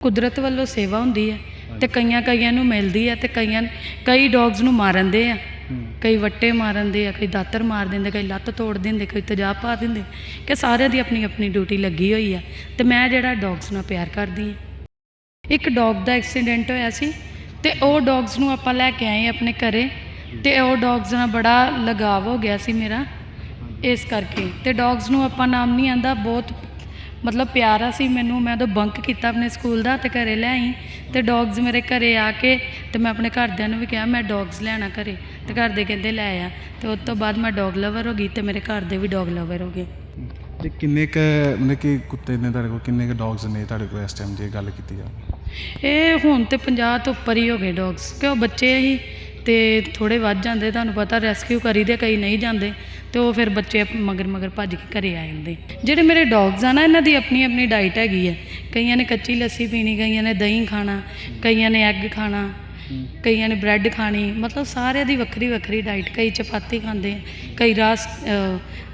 ਕੁਦਰਤ ਵੱਲੋਂ ਸੇਵਾ ਹੁੰਦੀ ਹੈ ਤੇ ਕਈਆਂ ਕਈਆਂ ਨੂੰ ਮਿਲਦੀ ਹੈ ਤੇ ਕਈਆਂ ਕਈ ਡੌਗਸ ਨੂੰ ਮਾਰਨ ਦੇ ਆ। ਕਈ ਵੱਟੇ ਮਾਰਨ ਦੇ ਆ ਕਈ ਦਾਤਰ ਮਾਰ ਦਿੰਦੇ ਕਈ ਲੱਤ ਤੋੜ ਦਿੰਦੇ ਕਈ ਤੇਜ਼ਾਬ ਪਾ ਦਿੰਦੇ ਕਿ ਸਾਰਿਆਂ ਦੀ ਆਪਣੀ ਆਪਣੀ ਡਿਊਟੀ ਲੱਗੀ ਹੋਈ ਆ। ਤੇ ਮੈਂ ਜਿਹੜਾ ਡੌਗਸ ਨਾਲ ਪਿਆਰ ਕਰਦੀ ਹਾਂ ਇੱਕ ਡੌਗ ਦਾ ਐਕਸੀਡੈਂਟ ਹੋਇਆ ਸੀ ਤੇ ਉਹ ਡੌਗਸ ਨੂੰ ਆਪਾਂ ਲੈ ਕੇ ਆਏ ਆਪਣੇ ਘਰੇ ਤੇ ਉਹ ਡੌਗਸ ਨਾਲ ਬੜਾ ਲਗਾਵ ਹੋ ਗਿਆ ਸੀ ਮੇਰਾ। ਇਸ ਕਰਕੇ ਤੇ ਡੌਗਸ ਨੂੰ ਆਪਾਂ ਨਾਮ ਨਹੀਂ ਆਂਦਾ ਬਹੁਤ ਮਤਲਬ ਪਿਆਰਾ ਸੀ ਮੈਨੂੰ ਮੈਂ ਉਦੋਂ ਬੰਕ ਕੀਤਾ ਆਪਣੇ ਸਕੂਲ ਦਾ ਤੇ ਘਰੇ ਲੈ ਆਈ ਤੇ ਡੌਗਸ ਮੇਰੇ ਘਰੇ ਆ ਕੇ ਤੇ ਮੈਂ ਆਪਣੇ ਘਰਦਿਆਂ ਨੂੰ ਵੀ ਕਿਹਾ ਮੈਂ ਡੌਗਸ ਲੈਣਾ ਘਰੇ ਤੇ ਘਰ ਦੇ ਕਹਿੰਦੇ ਲੈ ਆ ਤੇ ਉਸ ਤੋਂ ਬਾਅਦ ਮੈਂ ਡੌਗ ਲਵਰ ਹੋ ਗਈ ਤੇ ਮੇਰੇ ਘਰ ਦੇ ਵੀ ਡੌਗ ਲਵਰ ਹੋ ਗਏ। ਤੇ ਕਿੰਨੇ ਕ ਮਤਲਬ ਕਿ ਕੁੱਤੇ ਨੇ ਤੁਹਾਡੇ ਕੋਲ ਕਿੰਨੇ ਕ ਡੌਗਸ ਨੇ ਤੁਹਾਡੇ ਕੋਲ ਇਸ ਟਾਈਮ ਜੇ ਗੱਲ ਕੀਤੀ ਜਾਵੇ ਇਹ ਹੁਣ ਤੇ 50 ਤੋਂ ਉੱਪਰ ਹੀ ਹੋ ਗਏ ਡੌਗਸ ਕਿਉਂ ਬੱਚੇ ਹੀ ਤੇ ਥੋੜੇ ਵੱਧ ਜਾਂਦੇ, ਤੁਹਾਨੂੰ ਪਤਾ ਰੈਸਕਿਊ ਕਰੀਦੇ ਕਈ ਨਹੀਂ ਜਾਂਦੇ, ਤੇ ਉਹ ਫਿਰ ਬੱਚੇ ਮਗਰ ਮਗਰ ਭੱਜ ਕੇ ਘਰੇ ਆ ਜਾਂਦੇ। ਜਿਹੜੇ ਮੇਰੇ ਡੌਗਸ ਆ ਨਾ, ਇਹਨਾਂ ਦੀ ਆਪਣੀ ਆਪਣੀ ਡਾਈਟ ਹੈਗੀ ਹੈ ਕਈਆਂ ਨੇ ਕੱਚੀ ਲੱਸੀ ਪੀਣੀ, ਕਈਆਂ ਨੇ ਦਹੀਂ ਖਾਣਾ, ਕਈਆਂ ਨੇ ਐਗ ਖਾਣਾ, ਕਈਆਂ ਨੇ ਬ੍ਰੈਡ ਖਾਣੀ, ਮਤਲਬ ਸਾਰਿਆਂ ਦੀ ਵੱਖਰੀ ਵੱਖਰੀ ਡਾਈਟ ਕਈ ਚਪਾਤੀ ਖਾਂਦੇ ਕਈ ਰਸ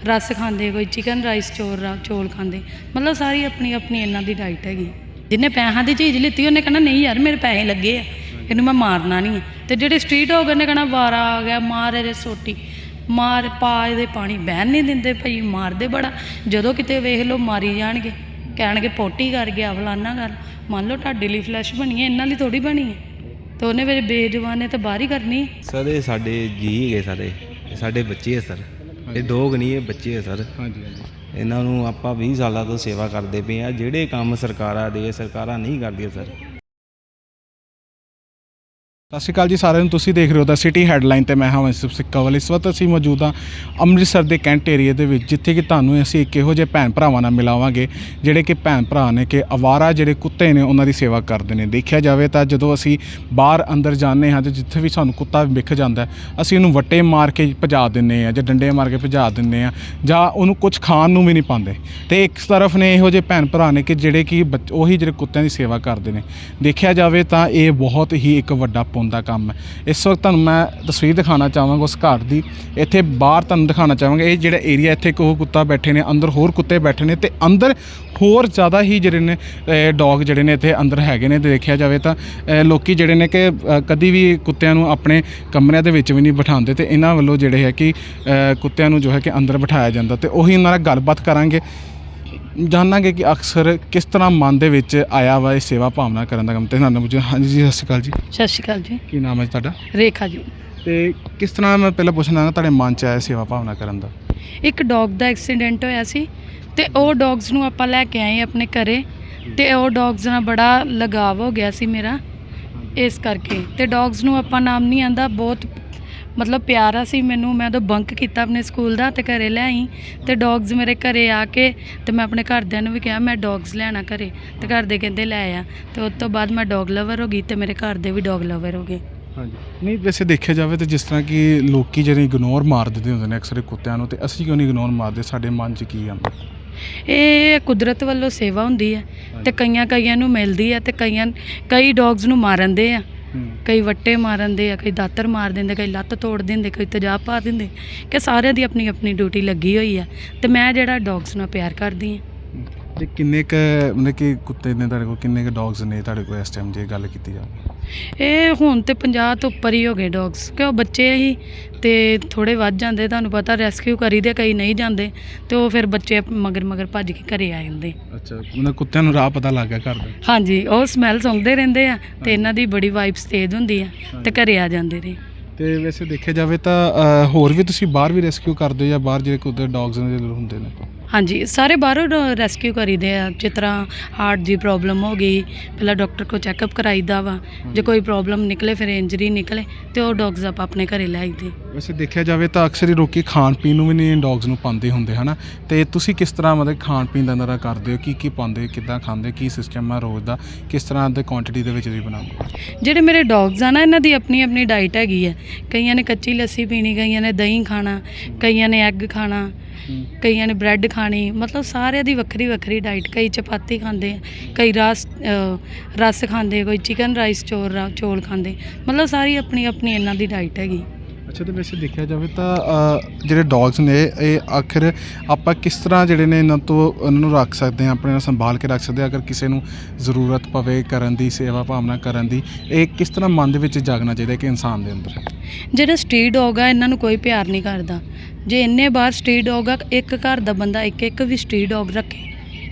ਰਸ ਖਾਂਦੇ, ਕੋਈ ਚਿਕਨ ਰਾਈਸ ਚੋਰ ਰਾ- ਚੌਲ ਖਾਂਦੇ। ਮਤਲਬ ਸਾਰੀ ਆਪਣੀ ਆਪਣੀ ਇਹਨਾਂ ਦੀ ਡਾਈਟ ਹੈਗੀ। ਜਿਹਨੇ ਪੈਸਿਆਂ ਦੀ ਚੀਜ਼ ਲਿੱਤੀ, ਉਹਨੇ ਕਹਿੰਦਾ ਨਹੀਂ ਯਾਰ, ਮੇਰੇ ਪੈਸੇ ਲੱਗੇ ਆ। ਇਹਨੂੰ ਮੈਂ ਮਾਰਨਾ ਨਹੀਂ ਤੇ ਜਿਹੜੇ ਸਟਰੀਟ ਹੋ ਗਏ ਨੇ ਕਹਿਣਾ ਵਾਰਾ ਆ ਗਿਆ ਮਾਰ ਇਹਦੇ ਸੋਟੀ। ਮਾਰ ਪਾ ਇਹਦੇ ਪਾਣੀ ਬਹਿਣ ਨਹੀਂ ਦਿੰਦੇ ਭਈ ਮਾਰਦੇ ਬੜਾ। ਜਦੋਂ ਕਿਤੇ ਵੇਖ ਲਓ ਮਾਰੀ ਜਾਣਗੇ। ਕਹਿਣਗੇ ਪੋਟੀ ਕਰ ਗਿਆ ਫਲਾਨਾ ਕਰ। ਮੰਨ ਲਓ ਤੁਹਾਡੇ ਲਈ ਫਲੈਸ਼ ਬਣੀ ਹੈ ਇਹਨਾਂ ਲਈ ਥੋੜੀ ਬਣੀ ਹੈ। ਤੇ ਉਹਨੇ ਮੇਰੇ ਬੇਜਵਾਨ ਨੇ ਤਾਂ ਬਾਹਰ ਹੀ ਕਰਨੀ। ਸਰ ਇਹ ਸਾਡੇ ਜੀ ਹੈਗੇ ਸਾਰੇ ਇਹ। ਸਾਡੇ ਬੱਚੇ ਹੈ ਸਰ। ਇਹ ਡੋਗ ਨਹੀਂ ਇਹ ਬੱਚੇ ਹੈ ਸਰ। ਹਾਂਜੀ ਹਾਂਜੀ। ਇਹਨਾਂ ਨੂੰ ਆਪਾਂ 20 ਸਾਲਾਂ ਤੋਂ ਸੇਵਾ ਕਰਦੇ ਪਏ ਆ ਜਿਹੜੇ ਕੰਮ ਸਰਕਾਰਾਂ ਦੇ ਸਰਕਾਰਾਂ ਨਹੀਂ ਕਰਦੀਆਂ ਸਰ। ਸਤਿ ਸ਼੍ਰੀ ਅਕਾਲ ਜੀ, ਸਾਰਿਆਂ ਨੂੰ ਤੁਸੀਂ ਦੇਖ ਰਹੇ ਹੋ ਦਾ ਸਿਟੀ ਹੈਡਲਾਈਨ ਤੇ ਮੈਂ ਹਾਂ ਵੰਸ਼ਿਪ ਸਿੱਕਾਵਾਲ ਇਸ ਵਕਤ ਅਸੀਂ ਮੌਜੂਦ ਹਾਂ ਅੰਮ੍ਰਿਤਸਰ ਦੇ ਕੈਂਟ ਏਰੀਆ ਦੇ ਵਿੱਚ, ਜਿੱਥੇ ਕਿ ਤੁਹਾਨੂੰ ਅਸੀਂ ਇੱਕ ਇਹੋ ਜਿਹੇ ਭੈਣ ਭਰਾਵਾਂ ਨਾਲ ਮਿਲਾਵਾਂਗੇ, ਜਿਹੜੇ ਕਿ ਭੈਣ ਭਰਾ ਨੇ ਕਿ ਅਵਾਰਾ ਜਿਹੜੇ ਕੁੱਤੇ ਨੇ, ਉਹਨਾਂ ਦੀ ਸੇਵਾ ਕਰਦੇ ਨੇ। ਦੇਖਿਆ ਜਾਵੇ ਤਾਂ ਜਦੋਂ ਅਸੀਂ ਬਾਹਰ ਅੰਦਰ ਜਾਂਦੇ ਹਾਂ ਤੇ ਜਿੱਥੇ ਵੀ ਸਾਨੂੰ ਕੁੱਤਾ ਵਿਖ ਜਾਂਦਾ ਅਸੀਂ ਉਹਨੂੰ ਵੱਟੇ ਮਾਰ ਕੇ ਭਜਾ ਦਿੰਨੇ ਆ ਜਾਂ ਡੰਡੇ ਮਾਰ ਕੇ ਭਜਾ ਦਿੰਨੇ ਆ ਜਾਂ ਉਹਨੂੰ ਕੁਝ ਖਾਣ ਨੂੰ ਵੀ ਨਹੀਂ ਪਾਉਂਦੇ। ਤੇ ਇੱਕ ਤਰਫ ਨੇ ਇਹੋ ਜਿਹੇ ਭੈਣ ਭਰਾ ਨੇ ਕਿ ਜਿਹੜੇ ਕਿ ਬੱਚ- ਉਹੀ ਜਿਹੜੇ ਕੁੱਤਿਆਂ ਦੀ ਸੇਵਾ ਕਰਦੇ ਨੇ। ਦੇਖਿਆ ਜਾਵੇ ਤਾਂ ਇਹ ਬਹੁਤ ਹੀ ਇੱਕ ਵੱਡਾ ਪੁੰਨ ਦਾ ਕੰਮ ਹੈ। ਇਸ ਵਕਤ ਤੁਹਾਨੂੰ ਮੈਂ ਤਸਵੀਰ ਦਿਖਾਉਣਾ ਚਾਹਾਂਗਾ ਉਸ ਘਰ ਦੀ। ਇੱਥੇ ਬਾਹਰ ਤੁਹਾਨੂੰ ਦਿਖਾਉਣਾ ਚਾਹਾਂਗਾ ਇਹ ਜਿਹੜਾ ਏਰੀਆ ਇੱਥੇ ਇੱਕ ਉਹ ਕੁੱਤਾ ਬੈਠੇ ਨੇ ਅੰਦਰ ਹੋਰ ਕੁੱਤੇ ਬੈਠੇ ਨੇ ਤੇ ਅੰਦਰ ਹੋਰ ਜ਼ਿਆਦਾ ਹੀ ਜਿਹੜੇ ਨੇ ਡੌਗ ਜਿਹੜੇ ਨੇ ਇੱਥੇ ਅੰਦਰ ਹੈਗੇ ਨੇ ਤੇ ਦੇਖਿਆ ਜਾਵੇ ਤਾਂ ਅ, ਲੋਕੀ ਜਿਹੜੇ ਨੇ ਕਿ ਕਦੀ ਵੀ ਕੁੱਤਿਆਂ ਨੂੰ ਆਪਣੇ ਕਮਰਿਆਂ ਦੇ ਵਿੱਚ ਵੀ ਨਹੀਂ ਬਿਠਾਉਂਦੇ ਤੇ ਇਹਨਾਂ ਵੱਲੋਂ ਜਿਹੜੇ ਹੈ ਕਿ ਕੁੱਤਿਆਂ ਨੂੰ ਜੋ ਹੈ ਕਿ ਅੰਦਰ ਬਿਠਾਇਆ ਜਾਂਦਾ ਤੇ ਉਹੀ ਇਹਨਾਂ ਨਾਲ ਗੱਲਬਾਤ ਕਰਾਂਗੇ। ਜਾਣਾਂਗੇ ਕਿ ਅਕਸਰ ਕਿਸ ਤਰ੍ਹਾਂ ਮਨ ਦੇ ਵਿੱਚ ਆਇਆ ਵਾ ਇਹ ਸੇਵਾ ਭਾਵਨਾ ਕਰਨ ਦਾ ਕੰਮ ਤੇ। ਤੁਹਾਨੂੰ ਪੁੱਛਿਆ ਹਾਂਜੀ ਜੀ ਸਤਿ ਸ਼੍ਰੀ ਅਕਾਲ ਜੀ। ਸਤਿ ਸ਼੍ਰੀ ਅਕਾਲ ਜੀ। ਕੀ ਨਾਮ ਹੈ ਜੀ ਤੁਹਾਡਾ? ਰੇਖਾ ਜੀ। ਤੇ ਕਿਸ ਤਰ੍ਹਾਂ ਮੈਂ ਪਹਿਲਾਂ ਪੁੱਛਣਾ ਤੁਹਾਡੇ ਮਨ ਚ ਆਇਆ ਸੇਵਾ ਭਾਵਨਾ ਕਰਨ ਦਾ? ਇੱਕ ਡੌਗ ਦਾ ਐਕਸੀਡੈਂਟ ਹੋਇਆ ਸੀ ਤੇ ਉਹ ਡੌਗਸ ਨੂੰ ਆਪਾਂ ਲੈ ਕੇ ਆਏ ਆਪਣੇ ਘਰੇ ਤੇ ਉਹ ਡੌਗਸ ਨਾਲ ਬੜਾ ਲਗਾਵ ਹੋ ਗਿਆ ਸੀ ਮੇਰਾ। ਇਸ ਕਰਕੇ ਤੇ ਡੌਗਸ ਨੂੰ ਆਪਾਂ ਨਾਮ ਨਹੀਂ ਆਂਦਾ ਬਹੁਤ ਮਤਲਬ ਪਿਆਰਾ ਸੀ ਮੈਨੂੰ ਮੈਂ ਉਦੋਂ ਬੰਕ ਕੀਤਾ ਆਪਣੇ ਸਕੂਲ ਦਾ ਤੇ ਘਰੇ ਲੈ ਆਈ ਤੇ ਡੌਗਸ ਮੇਰੇ ਘਰੇ ਆ ਕੇ ਤੇ ਮੈਂ ਆਪਣੇ ਘਰਦਿਆਂ ਨੂੰ ਵੀ ਕਿਹਾ ਮੈਂ ਡੌਗਸ ਲੈਣਾ ਘਰੇ। ਤੇ ਘਰ ਦੇ ਕਹਿੰਦੇ ਲੈ ਆ। ਤੇ ਉਸ ਤੋਂ ਬਾਅਦ ਮੈਂ ਡੌਗ ਲਵਰ ਹੋ ਗਈ ਤੇ ਮੇਰੇ ਘਰ ਦੇ ਵੀ ਡੌਗ ਲਵਰ ਹੋ ਗਏ। ਹਾਂਜੀ। ਨਹੀਂ ਵੈਸੇ ਦੇਖਿਆ ਜਾਵੇ ਤਾਂ ਜਿਸ ਤਰ੍ਹਾਂ ਕਿ ਲੋਕੀ ਜਿਹੜੇ ਇਗਨੋਰ ਮਾਰ ਦਿੰਦੇ ਹੁੰਦੇ ਨੇ ਅਕਸਰ ਕੁੱਤਿਆਂ ਨੂੰ ਤੇ ਅਸੀਂ ਕਿਉਂ ਨਹੀਂ ਇਗਨੋਰ ਮਾਰਦੇ? ਸਾਡੇ ਮਨ 'ਚ ਕੀ ਆਉਂਦਾ? ਇਹ ਕੁਦਰਤ ਵੱਲੋਂ ਸੇਵਾ ਹੁੰਦੀ ਹੈ ਤੇ ਕਈਆਂ ਕਈਆਂ ਨੂੰ ਮਿਲਦੀ ਹੈ ਤੇ ਕਈਆਂ ਕਈ ਡੌਗਸ ਨੂੰ ਮਾਰਨ ਦੇ ਆ। ਕਈ ਵੱਟੇ ਮਾਰਨ ਦੇ ਆ, ਕਈ ਦਾਤਰ ਮਾਰ ਦਿੰਦੇ, ਕਈ ਲੱਤ ਤੋੜ ਦਿੰਦੇ, ਕਈ ਤੇਜ਼ਾਬ ਪਾ ਦਿੰਦੇ। ਕਿ ਸਾਰਿਆਂ ਦੀ ਆਪਣੀ ਆਪਣੀ ਡਿਊਟੀ ਲੱਗੀ ਹੋਈ ਆ। ਤੇ ਮੈਂ ਜਿਹੜਾ ਡੌਗਸ ਨਾਲ ਪਿਆਰ ਕਰਦੀ ਹਾਂ ਤੇ ਕਿੰਨੇ ਕ, ਮਤਲਬ ਕਿ ਕੁੱਤੇ ਨੇ ਤੁਹਾਡੇ ਕੋਲ, ਕਿੰਨੇ ਕ ਡੌਗਸ ਨੇ ਤੁਹਾਡੇ ਕੋਲ ਇਸ ਟਾਈਮ ਜੇ ਗੱਲ ਕੀਤੀ ਜਾਵੇ? ਇਹ ਹੁਣ ਤੇ 50 ਤੋਂ ਉੱਪਰ ਹੀ ਹੋ ਗਏ ਡੌਗਸ ਕਿਉਂ ਬੱਚੇ ਹੀ ਤੇ ਥੋੜੇ ਵੱਧ ਜਾਂਦੇ ਤੁਹਾਨੂੰ ਪਤਾ ਰੈਸਕਿਊ ਕਰੀਦੇ ਕਈ ਨਹੀਂ ਜਾਂਦੇ ਤੇ ਉਹ ਫਿਰ ਬੱਚੇ ਮਗਰ ਮਗਰ ਭੱਜ ਕੇ ਘਰੇ ਆ ਜਾਂਦੇ। ਅੱਛਾ ਮਤਲਬ ਕੁੱਤਿਆਂ ਨੂੰ ਰਾਹ ਪਤਾ ਲੱਗ ਗਿਆ ਘਰ ਦਾ? ਹਾਂਜੀ ਉਹ ਸਮੈਲ ਸੁੰਘਦੇ ਰਹਿੰਦੇ ਆ ਤੇ ਇਹਨਾਂ ਦੀ ਬੜੀ ਵਾਈਬਸ ਤੇਜ਼ ਹੁੰਦੀ ਆ ਤੇ ਘਰੇ ਆ ਜਾਂਦੇ ਨੇ। ਤੇ ਵੈਸੇ ਦੇਖਿਆ ਜਾਵੇ ਤਾਂ ਹੋਰ ਵੀ ਤੁਸੀਂ ਬਾਹਰ ਵੀ ਰੈਸਕਿਊ ਕਰਦੇ ਹੋ ਜਾਂ ਬਾਹਰ ਜਿਹੜੇ ਕੁੱਤੇ ਡੌਗਸ ਨੇ ਜਿਹੜੇ ਹੁੰਦੇ ਨੇ? ਹਾਂਜੀ ਸਾਰੇ ਬਾਹਰੋਂ ਰੈਸਕਿਊ ਕਰੀਦੇ ਆ ਜਿਸ ਤਰ੍ਹਾਂ ਹਾਰਟ ਦੀ ਪ੍ਰੋਬਲਮ ਹੋ ਗਈ ਪਹਿਲਾਂ ਡਾਕਟਰ ਕੋਲ ਚੈੱਕਅਪ ਕਰਾਈਦਾ ਵਾ ਜੇ ਕੋਈ ਪ੍ਰੋਬਲਮ ਨਿਕਲੇ ਫਿਰ ਇੰਜਰੀ ਨਿਕਲੇ ਤੇ ਉਹ ਡੌਗਸ ਆਪਾਂ ਆਪਣੇ ਘਰੇ ਲੈ ਆਈਦੇ। ਵੈਸੇ ਦੇਖਿਆ ਜਾਵੇ ਤਾਂ ਅਕਸਰ ਹੀ ਲੋਕੀ ਖਾਣ ਪੀਣ ਨੂੰ ਵੀ ਨਹੀਂ ਡੌਗਸ ਨੂੰ ਪਾਉਂਦੇ ਹੁੰਦੇ ਹਨਾ? ਤੇ ਤੁਸੀਂ ਕਿਸ ਤਰ੍ਹਾਂ ਮਤਲਬ ਖਾਣ ਪੀਣ ਦਾ ਨਰਾ ਕਰਦੇ ਹੋ? ਕੀ ਕੀ ਪਾਉਂਦੇ ਕਿੱਦਾਂ ਖਾਂਦੇ? ਕੀ ਸਿਸਟਮ ਹੈ ਰੋਜ਼ ਦਾ? ਕਿਸ ਤਰ੍ਹਾਂ ਦੇ ਕੁਆਂਟੀਟੀ ਦੇ ਵਿੱਚ ਤੁਸੀਂ ਬਣਾਉਂਦੇ ਜਿਹੜੇ ਮੇਰੇ ਡੌਗਸ ਆ ਨਾ ਇਹਨਾਂ ਦੀ ਆਪਣੀ ਆਪਣੀ ਡਾਈਟ ਹੈਗੀ ਹੈ ਕਈਆਂ ਨੇ ਕੱਚੀ ਲੱਸੀ ਪੀਣੀ ਕਈਆਂ ਨੇ ਦਹੀਂ ਖਾਣਾ ਕਈਆਂ ਨੇ ਐਗ ਖਾਣਾ ਕਈਆਂ ਨੇ ਬ੍ਰੈਡ ਖਾਣੀ, ਮਤਲਬ ਸਾਰਿਆਂ ਦੀ ਵੱਖਰੀ ਵੱਖਰੀ ਡਾਈਟ ਕਈ ਚਪਾਤੀ ਖਾਂਦੇ ਆ, ਕਈ ਰਸ ਰਸ ਖਾਂਦੇ ਕੋਈ ਚਿਕਨ ਰਾਈਸ ਚੋਰ ਰਾ- ਚੌਲ ਖਾਂਦੇ ਮਤਲਬ ਸਾਰੀ ਆਪਣੀ ਆਪਣੀ ਇਹਨਾਂ ਦੀ ਡਾਈਟ ਹੈਗੀ। ਅੱਛਾ ਤੇ ਵੈਸੇ ਦੇਖਿਆ ਜਾਵੇ ਤਾਂ ਅ, ਜਿਹੜੇ ਡੌਗਸ ਨੇ ਇਹ ਆਖਿਰ ਆਪਾਂ ਕਿਸ ਤਰ੍ਹਾਂ ਜਿਹੜੇ ਨੇ ਇਹਨਾਂ ਤੋਂ ਇਹਨਾਂ ਨੂੰ ਰੱਖ ਸਕਦੇ ਹਾਂ ਆਪਣੇ ਨਾਲ ਸੰਭਾਲ ਕੇ ਰੱਖ ਸਕਦੇ ਹਾਂ ਅਗਰ ਕਿਸੇ ਨੂੰ ਜ਼ਰੂਰਤ ਪਵੇ ਕਰਨ ਦੀ ਸੇਵਾ ਭਾਵਨਾ ਕਰਨ ਦੀ ਇਹ ਕਿਸ ਤਰ੍ਹਾਂ ਮਨ ਦੇ ਵਿੱਚ ਜਾਗਣਾ ਚਾਹੀਦਾ ਕਿ ਇਨਸਾਨ ਦੇ ਅੰਦਰ? ਜਿਹੜਾ ਸਟਰੀਟ ਡੌਗ ਆ ਇਹਨਾਂ ਨੂੰ ਕੋਈ ਪਿਆਰ ਨਹੀਂ ਕਰਦਾ। ਜੇ ਇੰਨੇ ਬਾਹਰ ਸਟਰੀਟ ਡੌਗ ਆ ਇੱਕ ਘਰ ਦਾ ਬੰਦਾ ਇੱਕ ਇੱਕ ਵੀ ਸਟਰੀਟ ਡੌਗ ਰੱਖੇ।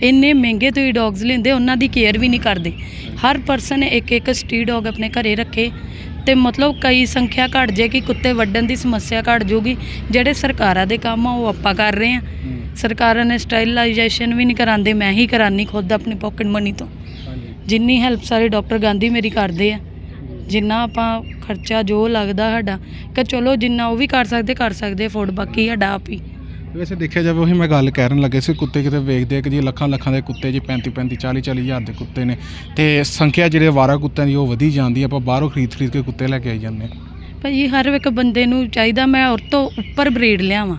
ਇੰਨੇ ਮਹਿੰਗੇ ਤੋਂ ਹੀ ਡੌਗਸ ਲੈਂਦੇ ਉਹਨਾਂ ਦੀ ਕੇਅਰ ਵੀ ਨਹੀਂ ਕਰਦੇ। ਹਰ ਪਰਸਨ ਇੱਕ ਇੱਕ ਸਟਰੀਟ ਡੌਗ ਆਪਣੇ ਘਰੇ ਰੱਖੇ। ਤੇ ਮਤਲਬ ਕਈ ਸੰਖਿਆ ਘਟ ਜੇ ਕਿ ਕੁੱਤੇ ਵੱਢਣ ਦੀ ਸਮੱਸਿਆ ਘਟ ਜੂਗੀ। ਜਿਹੜੇ ਸਰਕਾਰਾਂ ਦੇ ਕੰਮ ਆ ਉਹ ਆਪਾਂ ਕਰ ਰਹੇ ਆ। ਸਰਕਾਰਾਂ ਨੇ ਸਟਾਈਲਾਈਜੇਸ਼ਨ ਵੀ ਨਹੀਂ ਕਰਾਉਂਦੇ ਮੈਂ ਹੀ ਕਰਾਨੀ ਖੁਦ ਆਪਣੀ ਪਾਕਟ ਮਨੀ ਤੋਂ। ਜਿੰਨੀ ਹੈਲਪ ਸਾਰੇ ਡਾਕਟਰ ਗਾਂਧੀ ਮੇਰੀ ਕਰਦੇ ਆ। ਜਿੰਨਾ ਆਪਾਂ ਖਰਚਾ ਜੋ ਲੱਗਦਾ ਸਾਡਾ ਕਿ ਚਲੋ ਜਿੰਨਾ ਉਹ ਵੀ ਕਰ ਸਕਦੇ ਕਰ ਸਕਦੇ ਫੋਰਡ ਬਾਕੀ ਸਾਡਾ ਆਪ ਹੀ। ਵੈਸੇ ਦੇਖਿਆ ਜਾਵੇ ਉਹੀ ਮੈਂ ਗੱਲ ਕਰਨ ਲੱਗੇ ਸੀ, ਕੁੱਤੇ ਕਿਤੇ ਵੇਖਦੇ ਆ ਕਿ ਜੀ ਲੱਖਾਂ ਲੱਖਾਂ ਦੇ ਕੁੱਤੇ ਜੀ 35 35 40 40 ਹਜ਼ਾਰ ਦੇ ਕੁੱਤੇ ਨੇ। ਤੇ ਸੰਖਿਆ ਜਿਹੜੇ ਵਾਰਾ ਕੁੱਤਿਆਂ ਦੀ ਉਹ ਵਧੀ ਜਾਂਦੀ ਆ, ਆਪਾਂ ਬਾਹਰੋਂ ਖਰੀਦ ਖਰੀਦ ਕੇ ਕੁੱਤੇ ਲੈ ਕੇ ਆਈ ਜਾਂਦੇ ਹਾਂ। ਭਾਜੀ, ਹਰ ਇੱਕ ਬੰਦੇ ਨੂੰ ਚਾਹੀਦਾ ਮੈਂ ਉਹ ਤੋਂ ਉੱਪਰ ਬਰੀਡ ਲਿਆਵਾਂ।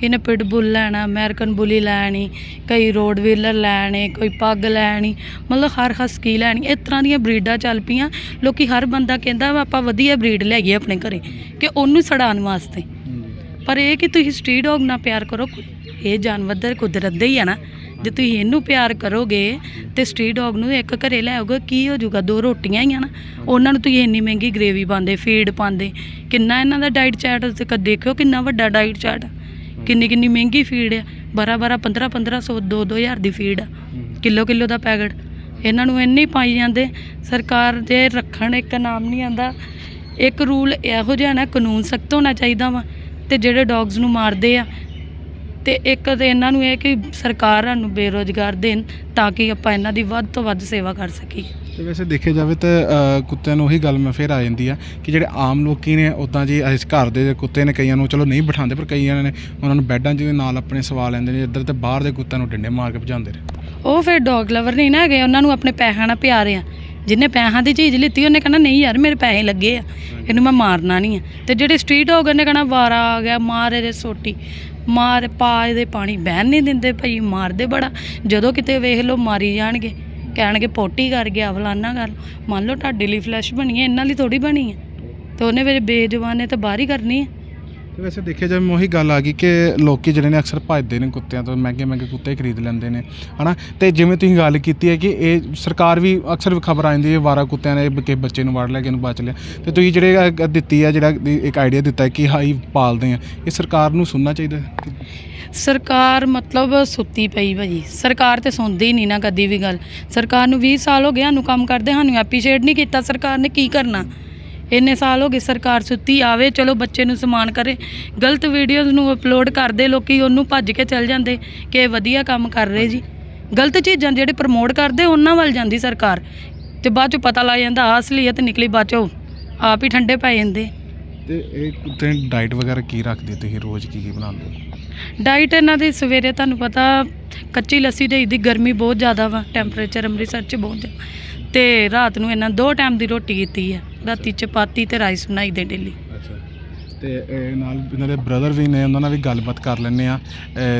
ਕਿਨੇ ਪਿਟਬੁਲ ਲੈਣਾ, ਅਮਰੀਕਨ ਬੁਲੀ ਲੈਣੀ, ਕਈ ਰੋਡ ਵੀਲਰ ਲੈਣੇ, ਕੋਈ ਪੱਗ ਲੈਣੀ, ਮਤਲਬ ਹਰ ਹਸਕੀ ਲੈਣੀ। ਇਸ ਤਰ੍ਹਾਂ ਦੀਆਂ ਬਰੀਡਾਂ ਚੱਲ ਪਈਆਂ। ਲੋਕੀ ਹਰ ਬੰਦਾ ਕਹਿੰਦਾ ਵਾ, ਆਪਾਂ ਵਧੀਆ ਬਰੀਡ ਲੈ ਗਏ ਆਪਣੇ ਘਰੇ, ਕਿ ਉਹਨੂੰ ਸੜਾਉਣ ਵਾਸਤੇ। ਪਰ ਇਹ ਕਿ ਤੁਸੀਂ ਸਟਰੀਟ ਡੌਗ ਨਾਲ ਪਿਆਰ ਕਰੋ, ਇਹ ਜਾਨਵਰ ਦਾ ਕੁਦਰਤ ਦੇ ਹੀ ਆ ਨਾ। ਜੇ ਤੁਸੀਂ ਇਹਨੂੰ ਪਿਆਰ ਕਰੋਗੇ ਤੇ ਸਟਰੀਟ ਡੌਗ ਨੂੰ ਇੱਕ ਘਰੇ ਲੈ ਆਓਗੇ, ਕੀ ਹੋ ਜਾਊਗਾ? ਦੋ ਰੋਟੀਆਂ ਹੀ ਆ ਨਾ। ਉਹਨਾਂ ਨੂੰ ਤੁਸੀਂ ਇੰਨੀ ਮਹਿੰਗੀ ਗ੍ਰੇਵੀ ਪਾਉਂਦੇ ਫੀਡ ਪਾਉਂਦੇ। ਕਿੰਨਾ ਇਹਨਾਂ ਦਾ ਡਾਈਟ ਚਾਰਟ ਤੇ ਦੇਖਿਓ? ਕਿੰਨਾ ਵੱਡਾ ਡਾਈਟ ਚਾਰਟ ਕਿੰਨੀ ਕਿੰਨੀ ਮਹਿੰਗੀ ਫੀਡ ਆ। 12 12 15 1500 2 2000 ਦੀ ਫੀਡ ਆ। ਕਿਲੋ ਕਿਲੋ ਦਾ ਪੈਕਟ ਇਹਨਾਂ ਨੂੰ ਇੰਨੇ ਪਾਈ ਜਾਂਦੇ। ਸਰਕਾਰ ਦੇ ਰੱਖਣ ਇੱਕ ਨਾਮ ਨਹੀਂ ਆਂਦਾ ਇੱਕ ਰੂਲ ਇਹੋ ਜਿਹਾ ਨਾ, ਕਾਨੂੰਨ ਸਖਤ ਹੋਣਾ ਚਾਹੀਦਾ ਵਾ। ਤੇ ਜਿਹੜੇ ਡੌਗਸ ਨੂੰ ਮਾਰਦੇ ਆ ਤੇ ਇੱਕ ਤੇ ਇਹਨਾਂ ਨੂੰ ਇਹ ਕਿ ਸਰਕਾਰ ਸਾਨੂੰ ਬੇਰੋਜ਼ਗਾਰ ਦੇਣ ਤਾਂ ਕਿ ਆਪਾਂ ਇਹਨਾਂ ਦੀ ਵੱਧ ਤੋਂ ਵੱਧ ਸੇਵਾ ਕਰ ਸਕੀਏ। ਤੇ ਵੈਸੇ ਦੇਖਿਆ ਜਾਵੇ ਤਾਂ ਅ, ਕੁੱਤਿਆਂ ਨੂੰ ਉਹੀ ਗੱਲ ਮੈਂ ਫੇਰ ਆ ਜਾਂਦੀ ਆ ਕਿ ਜਿਹੜੇ ਆਮ ਲੋਕੀ ਨੇ ਉਦਾਂ ਜੀ ਇਸ ਘਰ ਦੇ ਕੁੱਤੇ ਨੇ ਕਈਆਂ ਨੂੰ ਚਲੋ ਨਹੀਂ ਬਿਠਾਉਂਦੇ ਪਰ ਕਈਆਂ ਨੇ ਉਹਨਾਂ ਨੂੰ ਬੈੱਡਾਂ 'ਚ ਵੀ ਨਾਲ ਆਪਣੇ ਸਵਾ ਲੈਂਦੇ ਨੇ ਇੱਧਰ ਤੇ ਬਾਹਰ ਦੇ ਕੁੱਤਿਆਂ ਨੂੰ ਡੰਡੇ ਮਾਰ ਕੇ ਭਜਾਉਂਦੇ ਨੇ। ਉਹ ਫਿਰ ਡੌਗ ਲਵਰ ਨਹੀਂ ਨਾ ਹੈਗੇ ਉਹਨਾਂ ਨੂੰ ਆਪਣੇ ਪੈਸਿਆਂ ਨਾਲ ਪਿਆਰ ਆ। ਜਿਹਨੇ ਪੈਸਿਆਂ ਦੀ ਚੀਜ਼ ਲਿੱਤੀ, ਉਹਨੇ ਕਹਿਣਾ, ਨਹੀਂ ਯਾਰ, ਮੇਰੇ ਪੈਸੇ ਲੱਗੇ ਆ। ਇਹਨੂੰ ਮੈਂ ਮਾਰਨਾ ਨਹੀਂ ਆ। ਤੇ ਜਿਹੜੇ ਸਟਰੀਟ ਡੌਗ ਨੇ ਕਹਿਣਾ, ਵਾਰਾ ਆ ਗਿਆ, ਮਾਰ ਇਹਦੇ ਸੋਟੀ। ਮਾਰ, ਪਾ ਇਹਦੇ ਪਾਣੀ। ਬਹਿਣ ਨਹੀਂ ਦਿੰਦੇ ਭਾਈ, ਮਾਰਦੇ ਬੜਾ। ਜਦੋਂ ਕਿਤੇ ਵੇਖ ਲਓ, ਮਾਰੀ ਜਾਣਗੇ। ਕਹਿਣਗੇ, ਪੋਟੀ ਕਰ ਗਿਆ, ਫਲਾਨਾ ਕਰ। ਮੰਨ ਲਓ, ਤੁਹਾਡੇ ਲਈ ਫਲੈਸ਼ ਬਣੀ ਹੈ ਇਹਨਾਂ ਲਈ ਥੋੜੀ ਬਣੀ ਹੈ ਤੇ ਉਹਨੇ ਫਿਰ ਬੇਜਵਾਨੇ ਤਾਂ ਬਾਹਰ ਹੀ ਕਰਨੀ ਹੈ ਤੇ ਵੈਸੇ ਦੇਖਿਆ ਜਾਵੇ ਉਹੀ ਗੱਲ ਆ ਗਈ ਕਿ ਲੋਕੀ ਜਿਹੜੇ ਨੇ ਅਕਸਰ ਭੱਜਦੇ ਨੇ ਕੁੱਤਿਆਂ ਤੋਂ, ਮਹਿੰਗੇ ਮਹਿੰਗੇ ਕੁੱਤੇ ਖਰੀਦ ਲੈਂਦੇ ਨੇ, ਹਨਾ? ਤੇ ਜਿਵੇਂ ਤੁਸੀਂ ਗੱਲ ਕੀਤੀ ਹੈ ਕਿ ਇਹ ਸਰਕਾਰ ਵੀ ਅਕਸਰ ਖਬਰ ਆਉਂਦੀ ਹੈ ਵਾਰਾ ਕੁੱਤਿਆਂ ਨੇ ਕਿ ਬੱਚੇ ਨੂੰ ਵੜ ਲਿਆ ਕਿ ਇਹਨੂੰ ਬਚ ਲਿਆ। ਤੇ ਤੁਸੀਂ ਜਿਹੜੇ ਦਿੱਤੀ ਆ, ਜਿਹੜਾ ਇੱਕ ਆਈਡੀਆ ਦਿੱਤਾ ਹੈ ਕਿ ਹਾਈ ਪਾਲਦੇ ਆ, ਇਹ ਸਰਕਾਰ ਨੂੰ ਸੁਣਨਾ ਚਾਹੀਦਾ ਸਰਕਾਰ ਮਤਲਬ ਸੁੱਤੀ ਪਈ ਭਾਜੀ। ਸਰਕਾਰ ਤੇ ਸੁਣਦੀ ਨਹੀਂ ਨਾ ਕਦੀ ਵੀ ਗੱਲ। ਸਰਕਾਰ ਨੂੰ 20 ਸਾਲ ਹੋ ਗਏ ਸਾਨੂੰ ਕੰਮ ਕਰਦੇ, ਸਾਨੂੰ ਐਪਰੀਸ਼ੀਏਟ ਨਹੀਂ ਕੀਤਾ। ਸਰਕਾਰ ਨੇ ਕੀ ਕਰਨਾ? ਇੰਨੇ ਸਾਲ ਹੋ ਗਏ ਸਰਕਾਰ ਸੁੱਤੀ ਆਵੇ ਚਲੋ ਬੱਚੇ ਨੂੰ ਸਮਾਨ ਕਰੇ। ਗਲਤ ਵੀਡੀਓਜ਼ ਨੂੰ ਅਪਲੋਡ ਕਰਦੇ ਲੋਕੀ ਉਹਨੂੰ ਭੱਜ ਕੇ ਚੱਲ ਜਾਂਦੇ ਕਿ ਇਹ ਵਧੀਆ ਕੰਮ ਕਰ ਰਹੇ ਜੀ। ਗਲਤ ਚੀਜ਼ਾਂ ਜਿਹੜੇ ਪ੍ਰਮੋਟ ਕਰਦੇ ਉਹਨਾਂ ਵੱਲ ਜਾਂਦੀ ਸਰਕਾਰ। ਤੇ ਬਾਅਦ ਚ ਪਤਾ ਲੱਗ ਜਾਂਦਾ ਆਹ ਅਸਲੀਅਤ ਨਿਕਲੀ ਬਾਅਦ ਚੋਂ ਆਪ ਹੀ ਠੰਡੇ ਪੈ ਜਾਂਦੇ। ਤੇ ਇਹ ਕੁੱਤੇ ਡਾਈਟ ਵਗੈਰਾ ਕੀ ਰੱਖਦੇ ਤੁਸੀਂ ਰੋਜ਼ ਕੀ ਕੀ ਬਣਾਉਂਦੇ? ਹੋ ਡਾਈਟ ਇਹਨਾਂ ਦੀ ਸਵੇਰੇ ਤੁਹਾਨੂੰ ਪਤਾ ਕੱਚੀ ਲੱਸੀ ਦੇਈ ਦੀ ਗਰਮੀ ਬਹੁਤ ਜ਼ਿਆਦਾ ਵਾ ਟੈਂਪਰੇਚਰ ਅੰਮ੍ਰਿਤਸਰ 'ਚ ਬਹੁਤ ਜ਼ਿਆਦਾ ਤੇ ਰਾਤ ਨੂੰ ਇਹਨਾਂ ਦੋ ਟਾਈਮ ਦੀ ਰੋਟੀ ਕੀਤੀ ਹੈ ਰਾਤੀ ਚਪਾਤੀ ਤੇ ਰਾਈਸ ਬਣਾਈ ਦੇ ਡੇਲੀ ਅੱਛਾ। ਤੇ ਇਹ ਨਾਲ ਇਹਨਾਂ ਦੇ ਬ੍ਰਦਰ ਵੀ ਨੇ ਉਹਨਾਂ ਨਾਲ ਵੀ ਗੱਲਬਾਤ ਕਰ ਲੈਂਦੇ ਆ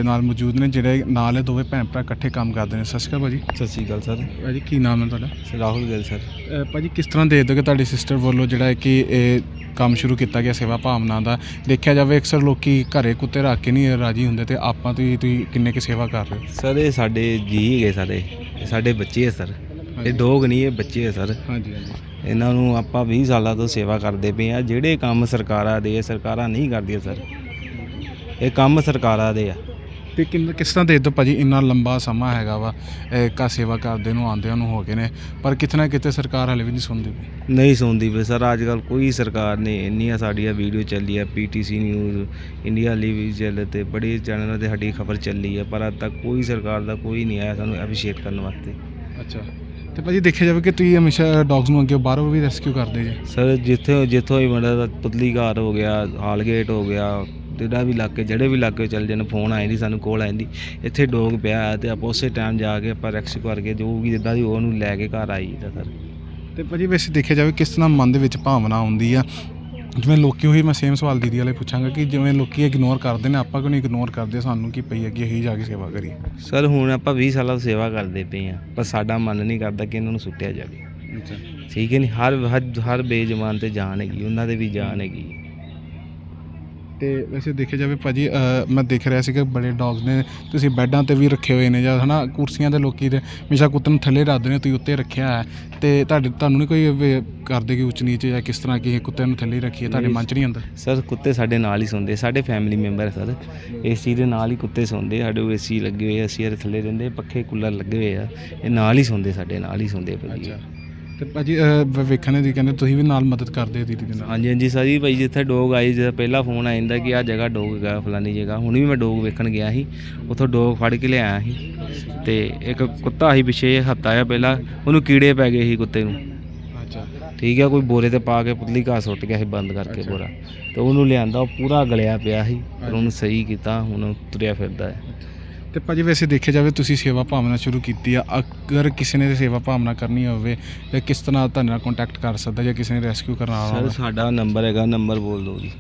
ਨਾਲ ਮੌਜੂਦ ਨੇ ਜਿਹੜੇ ਨਾਲ ਇਹ ਦੋਵੇਂ ਭੈਣ ਭਰਾ ਇਕੱਠੇ ਕੰਮ ਕਰਦੇ ਨੇ। ਸਤਿ ਸ਼੍ਰੀ ਅਕਾਲ ਭਾਜੀ। ਸਤਿ ਸ਼੍ਰੀ ਅਕਾਲ ਸਰ। ਭਾਜੀ ਕੀ ਨਾਮ ਹੈ ਤੁਹਾਡਾ? Sir Rahul Gill sir. ਅ, ਭਾਜੀ ਕਿਸ ਤਰ੍ਹਾਂ ਦੇ ਦੋਗੇ ਤੁਹਾਡੀ ਸਿਸਟਰ ਵੱਲੋਂ ਜਿਹੜਾ ਹੈ ਕਿ ਇਹ ਕੰਮ ਸ਼ੁਰੂ ਕੀਤਾ ਗਿਆ ਸੇਵਾ ਭਾਵਨਾ ਦਾ? ਦੇਖਿਆ ਜਾਵੇ ਅਕਸਰ ਲੋਕੀ ਘਰੇ ਕੁੱਤੇ ਰੱਖ ਕੇ ਨਹੀਂ ਰਾਜੀ ਹੁੰਦੇ ਤੇ ਆਪਾਂ ਤੁਸੀਂ ਤੁਸੀਂ ਕਿੰਨੇ ਕੀ ਸੇਵਾ ਕਰ ਰਹੇ ਹੋ? ਸਰ ਇਹ ਸਾਡੇ ਜੀ ਹੈਗੇ ਸਾਰੇ। ਇਹ ਸਾਡੇ ਬੱਚੇ ਆ ਸਰ। ਇਹ ਡੋਗ ਨਹੀਂ ਇਹ ਬੱਚੇ ਆ ਸਰ। ਹਾਂਜੀ ਹਾਂਜੀ। ਇਹਨਾਂ ਨੂੰ ਆਪਾਂ 20 ਸਾਲਾਂ ਤੋਂ ਸੇਵਾ ਕਰਦੇ ਪਏ ਆ। ਜਿਹੜੇ ਕੰਮ ਸਰਕਾਰਾਂ ਦੇ ਆ, ਸਰਕਾਰਾਂ ਨਹੀਂ ਕਰਦੀਆਂ ਸਰ। ਇਹ ਕੰਮ ਸਰਕਾਰਾਂ ਦੇ ਆ। ਤੇ ਕਿੰਨਾ ਕਿਸ ਤਰ੍ਹਾਂ ਦੇ ਦੋ ਭਾਜੀ? ਇੰਨਾ ਲੰਬਾ ਸਮਾਂ ਹੈਗਾ ਵਾ ਇਹ ਕਾ ਸੇਵਾ ਕਰਦੇ ਨੂੰ ਆਉਂਦਿਆਂ ਨੂੰ ਹੋ ਗਏ ਨੇ ਪਰ ਕਿਤੇ ਨਾ ਕਿਤੇ ਸਰਕਾਰ ਹਲੇ ਵੀ ਨਹੀਂ ਸੁਣਦੀ ਪਈ। ਨਹੀਂ ਸੁਣਦੀ ਪਈ ਸਰ। ਅੱਜ ਕੱਲ ਕੋਈ ਸਰਕਾਰ ਨੇ ਇੰਨੀਆਂ ਸਾਡੀਆਂ ਵੀਡੀਓ ਚੱਲੀ ਆ ਪੀਟੀਸੀ ਨਿਊਜ਼ ਇੰਡੀਆ ਲਿਵ ਚੱਲ ਤੇ ਬੜੇ ਚੈਨਲਾਂ ਤੇ ਸਾਡੀ ਖਬਰ ਚੱਲੀ ਆ ਪਰ ਅੱਜ ਤੱਕ ਕੋਈ ਸਰਕਾਰ ਦਾ ਕੋਈ ਨਹੀਂ ਆਇਆ ਸਾਨੂੰ ਐਪਰੀਸ਼ੀਏਟ ਕਰਨ ਵਾਸਤੇ। ਅੱਛਾ। ਤੇ ਭਾਜੀ ਦੇਖਿਆ ਜਾਵੇ ਕਿ ਤੁਸੀਂ ਹਮੇਸ਼ਾ ਡੌਗਸ ਨੂੰ ਅੱਗੇ ਬਾਹਰੋਂ ਵੀ ਰੈਸਕਿਊ ਕਰਦੇ ਜੇ। ਸਰ ਜਿੱਥੇ ਜਿੱਥੋਂ ਹੀ ਮਤਲਬ ਪੁਤਲੀ ਘਾਟ ਹੋ ਗਿਆ ਹਾਲਗੇਟ ਹੋ ਗਿਆ ਜਿਹੜਾ ਵੀ ਇਲਾਕੇ ਜਿਹੜੇ ਵੀ ਇਲਾਕੇ ਚੱਲ ਜਾਣ ਫੋਨ ਆਏ ਦੀ ਸਾਨੂੰ ਕੋਲ ਆਂਦੀ ਇੱਥੇ ਡੋਗ ਪਿਆ ਹੈ ਤੇ ਆਪਾਂ ਉਸੇ ਟਾਈਮ ਜਾ ਕੇ ਆਪਾਂ ਰੈਸਕਿਊ ਕਰਕੇ ਜੋ ਵੀ ਜਿੱਦਾਂ ਦੀ ਉਹਨੂੰ ਲੈ ਕੇ ਘਰ ਆਈ ਦਾ ਸਰ। ਤੇ ਭਾਜੀ ਵੈਸੇ ਦੇਖਿਆ ਜਾਵੇ ਕਿਸ ਤਰ੍ਹਾਂ ਮਨ ਦੇ ਵਿੱਚ ਭਾਵਨਾ ਆਉਂਦੀ ਆ ਜਿਵੇਂ ਲੋਕੀ ਉਹੀ ਮੈਂ ਸੇਮ ਸਵਾਲ ਦੀਦੀ ਵਾਲੇ ਪੁੱਛਾਂਗਾ ਕਿ ਜਿਵੇਂ ਲੋਕੀ ਇਗਨੋਰ ਕਰਦੇ ਨੇ ਆਪਾਂ ਕਿਉਂ ਨਹੀਂ ਇਗਨੋਰ ਕਰਦੇ ਸਾਨੂੰ ਕੀ ਪਈ ਅੱਗੇ ਅਸੀਂ ਜਾ ਕੇ ਸੇਵਾ ਕਰੀਏ? ਸਰ ਹੁਣ ਆਪਾਂ 20 ਸਾਲਾਂ ਤੋਂ ਸੇਵਾ ਕਰਦੇ ਪਏ ਆ ਪਰ ਸਾਡਾ ਮਨ ਨਹੀਂ ਕਰਦਾ ਕਿ ਇਹਨਾਂ ਨੂੰ ਸੁੱਟਿਆ ਜਾਵੇ। ਠੀਕ ਹੈ ਨਹੀਂ ਹਰ ਹਰ- ਹਰ ਬੇਜਮਾਨ ਤੇ ਜਾਨ ਹੈਗੀ ਉਹਨਾਂ ਦੇ ਵੀ ਜਾਨ ਹੈਗੀ। ਤੇ ਵੈਸੇ ਦੇਖਿਆ ਜਾਵੇ ਭਾਜੀ ਮੈਂ ਦੇਖ ਰਿਹਾ ਸੀ ਕਿ ਬੜੇ ਡੌਗਸ ਨੇ ਤੁਸੀਂ ਬੈੱਡਾਂ ਤੇ ਵੀ ਰੱਖੇ ਹੋਏ ਨੇ ਜਾਂ ਹਨਾ ਕੁਰਸੀਆਂ ਤੇ ਲੋਕੀ ਦੇ ਹਮੇਸ਼ਾ ਕੁੱਤੇ ਨੂੰ ਥੱਲੇ ਰੱਖਦੇ ਨੇ ਤੁਸੀਂ ਉੱਤੇ ਰੱਖਿਆ ਹੈ। ਤੇ ਤੁਹਾਡੇ ਤੁਹਾਨੂੰ ਨਹੀਂ ਕੋਈ ਕਰਦੇ ਕਿ ਉੱਚ ਨੀਚ ਜਾਂ ਕਿਸ ਤਰ੍ਹਾਂ ਕਿ ਕੁੱਤੇ ਨੂੰ ਥੱਲੇ ਰੱਖੀਏ ਤੁਹਾਡੇ ਮਨ 'ਚ ਨਹੀਂ ਆਉਂਦਾ? ਸਰ ਕੁੱਤੇ ਸਾਡੇ ਨਾਲ ਹੀ ਸੌਂਦੇ ਸਾਡੇ ਫੈਮਿਲੀ ਮੈਂਬਰ ਸਰ। ਏਸੀ ਦੇ ਨਾਲ ਹੀ ਕੁੱਤੇ ਸੌਂਦੇ ਸਾਡੇ ਏਸੀ ਲੱਗੇ ਹੋਏ ਆ, ਅਸੀਂ ਇਹਦੇ ਥੱਲੇ ਰਹਿੰਦੇ ਪੱਖੇ ਕੂਲਰ ਲੱਗੇ ਹੋਏ ਆ। ਇਹ ਨਾਲ ਹੀ ਸੌਂਦੇ ਸਾਡੇ ਨਾਲ ਹੀ ਸੌਂਦੇ ਭਾਜੀ। ਤੇ ਭਾਜੀ ਅ, ਵੇ- ਵੇਖਣ ਦੀ ਕਹਿੰਦੇ ਤੁਸੀਂ ਵੀ ਨਾਲ ਮਦਦ ਕਰਦੇ ਹੋ ਦੀਦੀ ਦੇ ਨਾਲ। ਹਾਂਜੀ ਹਾਂਜੀ ਸਰ ਜੀ ਭਾਈ ਜਿੱਥੇ ਡੋਗ ਆਈ ਜਿਹੜਾ ਪਹਿਲਾ ਫੋਨ ਆ ਜਾਂਦਾ ਕਿ ਆ ਜਗ੍ਹਾ ਡੋਗ ਹੈਗਾ ਫਲਾਨੀ ਜਗ੍ਹਾ। ਹੁਣ ਵੀ ਮੈਂ ਡੋਗ ਵੇਖਣ ਗਿਆ ਸੀ ਉੱਥੋਂ ਡੋਗ ਫੜ ਕੇ ਲਿਆਇਆ ਸੀ। ਤੇ ਇੱਕ ਕੁੱਤਾ ਸੀ ਪਿੱਛੇ ਹੱਤਾ ਆ ਪਹਿਲਾਂ ਉਹਨੂੰ ਕੀੜੇ ਪੈ ਗਏ ਸੀ ਕੁੱਤੇ ਨੂੰ। ਅੱਛਾ। ਠੀਕ ਆ ਕੋਈ ਬੋਰੇ ਤੇ ਪਾ ਕੇ ਪੁਤਲੀ ਘਾਹ ਸੁੱਟ ਗਿਆ ਸੀ ਬੰਦ ਕਰਕੇ ਅੱਛਾ। ਬੋਰਾ ਤੇ ਉਹਨੂੰ ਲਿਆਂਦਾ ਉਹ ਪੂਰਾ ਗਲਿਆ ਪਿਆ ਸੀ ਪਰ ਉਹਨੂੰ ਸਹੀ ਕੀਤਾ ਹੁਣ ਉਹ ਤੁਰਿਆ ਫਿਰਦਾ ਹੈ। ਤੇ ਭਾਜੀ ਵੈਸੇ ਦੇਖਿਆ ਜਾਵੇ ਤੁਸੀਂ ਸੇਵਾ ਭਾਵਨਾ ਸ਼ੁਰੂ ਕੀਤੀ ਆ ਅਗਰ ਕਿਸੇ ਨੇ ਸੇਵਾ ਭਾਵਨਾ ਕਰਨੀ ਹੋਵੇ ਜਾਂ ਕਿਸ ਤਰ੍ਹਾਂ ਤੁਹਾਡੇ ਨਾਲ ਕੰਟੈਕਟ ਕਰ ਸਕਦਾ ਜਾਂ ਕਿਸੇ ਨੇ ਰੈਸਕਿਊ ਕਰਨਾ ਸਰ ਹੋਵੇ ਸਾਡਾ ਨੰਬਰ ਹੈਗਾ ਨੰਬਰ ਬੋਲ ਦਿਓ ਜੀ।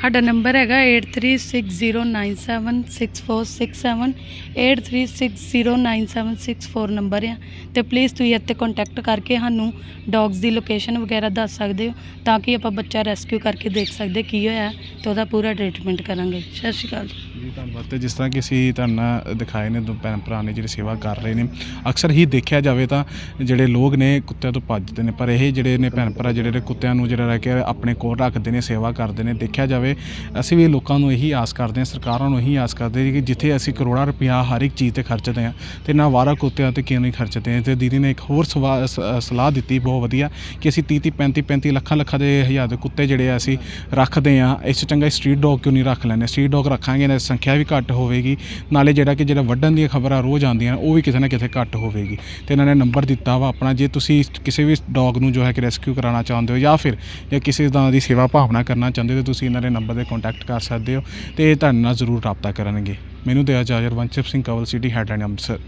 ਸਾਡਾ ਨੰਬਰ ਹੈਗਾ 8360976467 83609764 ਨੰਬਰ ਆ। ਤੇ ਪਲੀਜ਼ ਤੁਸੀਂ ਇੱਥੇ ਕੰਟੈਕਟ ਕਰਕੇ ਸਾਨੂੰ ਡੌਗਸ ਦੀ ਲੋਕੇਸ਼ਨ ਵਗੈਰਾ ਦੱਸ ਸਕਦੇ ਹੋ ਤਾਂ ਕਿ ਆਪਾਂ ਬੱਚਾ ਰੈਸਕਿਊ ਕਰਕੇ ਦੇਖ ਸਕਦੇ ਕੀ ਹੋਇਆ ਤੇ ਉਹਦਾ ਪੂਰਾ ਟ੍ਰੀਟਮੈਂਟ ਕਰਾਂਗੇ। ਸਤਿ ਸ਼੍ਰੀ ਅਕਾਲ ਜੀ। ਜੀ, ਧੰਨਵਾਦ। ਤੇ ਜਿਸ ਤਰ੍ਹਾਂ ਕਿ ਅਸੀਂ ਤੁਹਾਨੂੰ ਦਿਖਾਏ ਨੇ, ਦੋ ਭੈਣ ਭਰਾ ਨੇ ਜਿਹੜੇ ਸੇਵਾ ਕਰ ਰਹੇ ਨੇ। ਅਕਸਰ ਹੀ ਦੇਖਿਆ ਜਾਵੇ ਤਾਂ ਜਿਹੜੇ ਲੋਕ ਨੇ, ਕੁੱਤਿਆਂ ਤੋਂ ਭੱਜਦੇ ਨੇ, ਪਰ ਇਹ ਜਿਹੜੇ ਨੇ ਭੈਣ ਭਰਾ, ਜਿਹੜੇ ਨੇ ਕੁੱਤਿਆਂ ਨੂੰ ਜਿਹੜਾ ਰਹਿ ਕੇ ਆਪਣੇ ਕੋਲ ਰੱਖਦੇ ਨੇ, ਸੇਵਾ ਕਰਦੇ ਨੇ, ਦੇਖਿਆ ਜਾਵੇ, ਅਸੀਂ ਵੀ ਲੋਕਾਂ ਨੂੰ ਇਹੀ ਆਸ ਕਰਦੇ ਹਾਂ, ਸਰਕਾਰਾਂ ਨੂੰ ਇਹੀ ਆਸ ਕਰਦੇ ਕਿ ਜਿੱਥੇ ਅਸੀਂ ਕਰੋੜਾਂ ਰੁਪਇਆ ਹਰ ਇੱਕ ਚੀਜ਼ ਤੇ ਖਰਚਦੇ ਹਾਂ, ਤੇ ਨਾ ਵਾਰਾ ਕੁੱਤਿਆਂ ਤੇ ਕਿਉਂ ਨਹੀਂ ਖਰਚਦੇ ਹਾਂ? ਤੇ ਦੀਦੀ ਨੇ ਇੱਕ ਹੋਰ ਸਵਾ- ਸ- ਸਲਾਹ ਦਿੱਤੀ ਬਹੁਤ ਵਧੀਆ ਕਿ ਅਸੀਂ 30 30 35 35 ਲੱਖਾਂ ਲੱਖਾਂ ਦੇ ਹਜ਼ਾਰ ਦੇ ਕੁੱਤੇ ਜਿਹੜੇ ਆ ਅਸੀਂ ਰੱਖਦੇ ਆ ਇਸ ਚੰਗਾ ਸਟਰੀਟ ਡੌਗ ਕਿਉਂ ਨਹੀਂ ਰੱਖ ਲੈਂਦੇ? ਸਟਰੀਟ ਡੌਗ ਰੱਖਾਂਗੇ ਨਾ ਸੰਖਿਆ ਵੀ ਘੱਟ ਹੋਵੇਗੀ। ਨਾਲੇ ਜਿਹੜਾ ਕਿ ਜਿਹੜਾ ਵੱਢਣ ਦੀਆਂ ਖਬਰਾਂ ਰੋਜ਼ ਆਉਂਦੀਆਂ ਉਹ ਵੀ ਕਿਤੇ ਨਾ ਕਿਤੇ ਘੱਟ ਹੋਵੇਗੀ। ਤੇ ਇਹਨਾਂ ਨੇ ਨੰਬਰ ਦਿੱਤਾ ਵਾ ਆਪਣਾ, ਜੇ ਤੁਸੀਂ ਕਿਸੇ ਵੀ ਡੌਗ ਨੂੰ ਜੋ ਹੈ ਕਿ ਰੈਸਕਿਊ ਕਰਾਉਣਾ ਚਾਹੁੰਦੇ ਹੋ ਜਾਂ ਫਿਰ ਜਾਂ ਕਿਸੇ ਤਰ੍ਹਾਂ ਦੀ ਸੇਵਾ ਭਾਵਨਾ ਕਰਨਾ ਚਾਹੁੰਦੇ ਹੋ, ਤਾਂ ਤੁਸੀਂ ਇਹਨਾਂ ਦੇ ਨੰਬਰ ਤੇ ਕੰਟੈਕਟ ਕਰ ਸਕਦੇ ਹੋ। ਤੇ ਇਹ ਤੁਹਾਡੇ ਨਾਲ ਜ਼ਰੂਰ ਰਾਬਤਾ ਕਰਨਗੇ। ਮੈਨੂੰ ਦਿਆ ਜਾਜਰ ਵੰਸ਼ਪ ਸਿੰਘ, ਕਵਲ ਸਿਟੀ, ਹੈਡਲਾਈਨ ਅੰਮ੍ਰਿਤਸਰ।